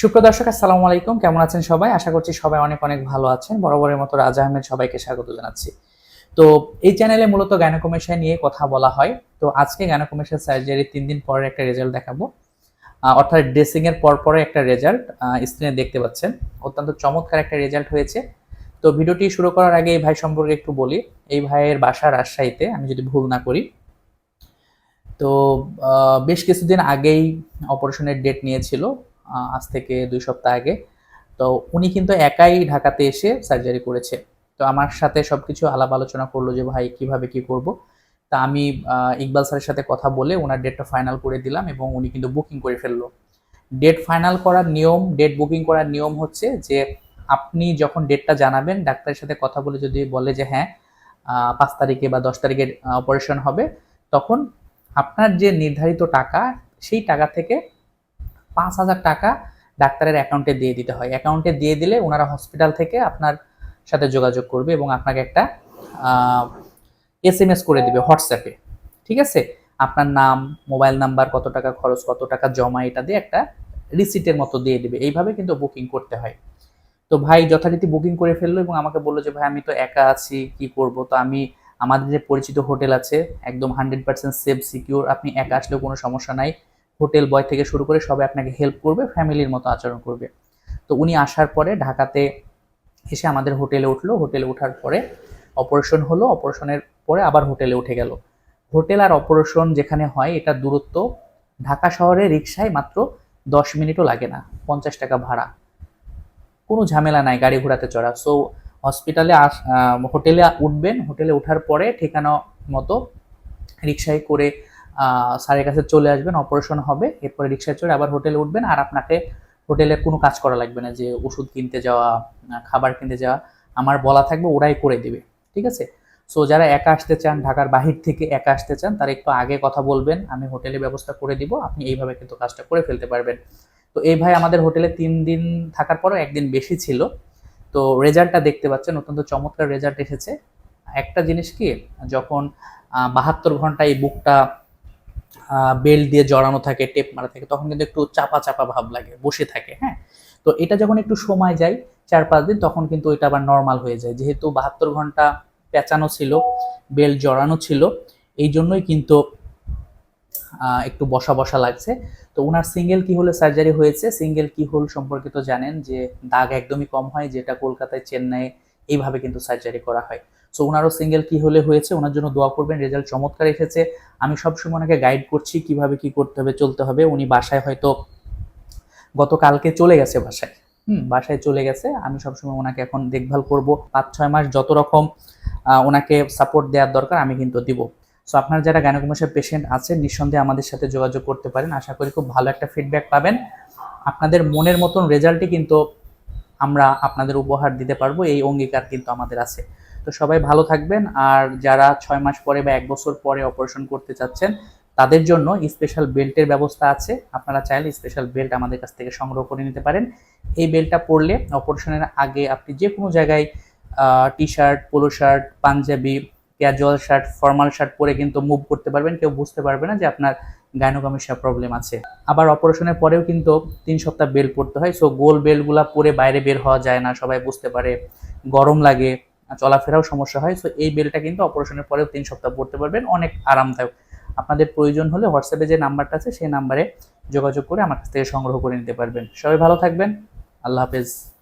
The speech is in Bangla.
সুপ্রিয় দর্শক, আসসালামু আলাইকুম। কেমন আছেন সবাই? আশা করছি সবাই অনেক অনেক ভালো আছেন। বরাবরের মতো রাজা আহমেদ সবাইকে স্বাগত জানাচ্ছি। তো এই চ্যানেলে মূলত গাইনোকমেশিয়া নিয়ে কথা বলা হয়। তো আজকে গাইনোকমেশিয়া সার্জারি তিন দিন পরে একটা রেজাল্ট দেখাবো। অর্থাৎ ড্রেসিং এর পর পরে একটা রেজাল্ট স্ক্রিনে দেখতে পাচ্ছেন। অত্যন্ত চমৎকার একটা রেজাল্ট হয়েছে। তো ভিডিওটি শুরু করার আগে এই ভাই সম্পর্কে একটু বলি। এই ভাইয়ের বাসা রাজশাহীতে, আমি যদি ভুল না করি। তো বেশ কিছুদিন আগেই অপারেশনের ডেট নিয়েছিল। আজ থেকে দুই সপ্তাহ আগে। তো উনি কিন্তু একাই ঢাকাতে এসে সার্জারি করেছে। তো আমার সাথে সবকিছু আলাপ আলোচনা করল যে, ভাই, কীভাবে কি করব? তা আমি ইকবাল স্যারের সাথে কথা বলে ওনার ডেটটা ফাইনাল করে দিলাম এবং উনি কিন্তু বুকিং করে ফেলল। ডেট ফাইনাল করার নিয়ম ডেট বুকিং করার নিয়ম হচ্ছে যে, আপনি যখন ডেটটা জানাবেন, ডাক্তারের সাথে কথা বলে যদি বলে যে হ্যাঁ পাঁচ তারিখে বা দশ তারিখে অপারেশন হবে, তখন আপনার যে নির্ধারিত টাকা, সেই টাকা থেকে পাঁচ হাজার টাকা ডাক্তারের অ্যাকাউন্টে দিয়ে দিতে হয়। অ্যাকাউন্টে দিয়ে দিলে ওনারা হসপিটাল থেকে আপনার সাথে যোগাযোগ করবে এবং আপনাকে একটা এস এম এস করে দিবে হোয়াটসঅ্যাপে ঠিক আছে? আপনার নাম, মোবাইল নাম্বার, কত টাকা খরচ, কত টাকা জমা, এটা দিয়ে একটা রিসিটের মতো দিয়ে দিবে। এইভাবে কিন্তু বুকিং করতে হয়। তো ভাই যথারীতি বুকিং করে ফেলল এবং আমাকে বলল যে, ভাই, আমি তো একা আছি, কি করব? তো আমি, আমাদের যে পরিচিত হোটেল আছে, একদম হান্ড্রেড পার্সেন্ট সেফ সিকিউর আপনি একা আসলেও কোনো সমস্যা নাই। হোটেল বয় থেকে শুরু করে সবাই আপনাকে হেল্প করবে, ফ্যামিলির মতো আচরণ করবে। তো উনি আসার পরে ঢাকাতে এসে আমাদের হোটেলে উঠল। হোটেলে ওঠার পরে অপারেশন হলো। অপারেশনের পরে আবার হোটেলে উঠে গেল। হোটেল আর অপারেশন যেখানে হয়, এটা দূরত্ব ঢাকা শহরে রিক্সায় মাত্র দশ মিনিটও লাগে না, পঞ্চাশ টাকা ভাড়া। কোনো ঝামেলা নাই, গাড়ি ঘোড়াতে চড়া। সো হসপিটালে আস হোটেলে উঠবেন। হোটেলে ওঠার পরে ঠিকানা মতো রিক্সায় করে স্যারের কাছে চলে আসবেন অপারেশন হবে, এরপরে রিক্সায় চড়ে আবার হোটেলে উঠবেন আর আপনাকে হোটেলে কোনো কাজ করা লাগবে না যে ওষুধ কিনতে যাওয়া খাবার কিনতে যাওয়া, আমার বলা থাকবে ওরাই করে দেবে, ঠিক আছে? সো যারা একা আসতে চান, ঢাকার বাহির থেকে একা আসতে চান, তারা একটু আগে কথা বলবেন, আমি হোটেলে ব্যবস্থা করে দিব, আপনি এইভাবে কিন্তু কাজটা করে ফেলতে পারবেন। তো এই ভাই আমাদের হোটেলে তিন দিন থাকার পরও একদিন বেশি ছিল। তো রেজাল্টটা দেখতে পাচ্ছেন, অত্যন্ত চমৎকার রেজাল্ট এসেছে। একটা জিনিস কি, যখন বাহাত্তর ঘণ্টা এই বুকটা বেল্ট দিয়ে জড়ানো থাকে, টেপ মারা থাকে, তখন কিন্তু একটু চাপা চাপা ভাব লাগে, বসে থাকে হ্যাঁ? তো এটা যখন একটু সময় যায়, চার পাঁচ দিন, তখন কিন্তু এটা আবার নর্মাল হয়ে যায়। যেহেতু বাহাত্তর ঘণ্টা পেঁচানো ছিল বেল্ট জড়ানো ছিল, এই জন্যই কিন্তু একটু বসা বসা লাগছে। তো ওনার সিঙ্গেল কি হলে সার্জারি হয়েছে? সিঙ্গেল কি হোল সম্পর্কে তো জানেন যে দাগ একদমই কম হয়, যেটা কলকাতায়, চেন্নাইয়ে এইভাবে কিন্তু সার্জারি করা হয়। সো ওনারও সিঙ্গেল কি হলে হয়েছে ওনার জন্য দোয়া করবেন রেজাল্ট চমৎকার এসেছে। আমি সবসময় ওনাকে গাইড করছি কীভাবে কি করতে হবে, চলতে হবে। উনি বাসায় হয়তো গতকালকে চলে গেছে বাসায়। হুম, বাসায় চলে গেছে। আমি সবসময় ওনাকে এখন দেখভাল করব। পাঁচ, ছয় মাস যত রকম ওনাকে সাপোর্ট দেওয়ার দরকার আমি কিন্তু দিব। সো আপনার যারা গাইনোকমেশিয়া পেশেন্ট আছেন, নিঃসন্দেহে আমাদের সাথে যোগাযোগ করতে পারেন। আশা করি খুব ভালো একটা ফিডব্যাক পাবেন। আপনাদের মনের মতন রেজাল্টই কিন্তু আমরা আপনাদের উপহার দিতে পারব, এই অঙ্গীকার কিন্তু আমাদের আছে। তো সবাই ভালো থাকবেন, আর যারা ছয় মাস পরে বা এক বছর পরে অপারেশন করতে চাচ্ছেন, তাদের জন্য স্পেশাল বেল্টের ব্যবস্থা আছে। আপনারা চাইলে স্পেশাল বেল্ট আমাদের কাছ থেকে সংগ্রহ করে নিতে পারেন। এই বেল্টটা পরলে অপারেশনের আগে আপনি যে কোনো জায়গায় T shirt polo shirt Punjabi casual shirt formal shirt পরে কিন্তু মুভ করতে পারবেন। কেউ বুঝতে পারবে না যে আপনার গাইনোকমেশিয়া প্রবলেম আছে। আবার অপারেশনের পরেও কিন্তু তিন সপ্তাহ বেল পড়তে হয়। সো গোল বেল্টগুলো পরে বাইরে বের হওয়া যায় না, সবাই বুঝতে পারে। গরম লাগে, চলাফেরাও সমস্যা হয়। সো এই বেলটা কিন্তু অপারেশনের পরেও তিন সপ্তাহ পড়তে পারবেন। অনেক আরামদায়ক। আপনাদের প্রয়োজন হলে হোয়াটসঅ্যাপে যে নাম্বারটা আছে, সেই নাম্বারে যোগাযোগ করে আমার কাছ থেকে সংগ্রহ করে নিতে পারবেন। সবাই ভালো থাকবেন। আল্লাহ হাফেজ।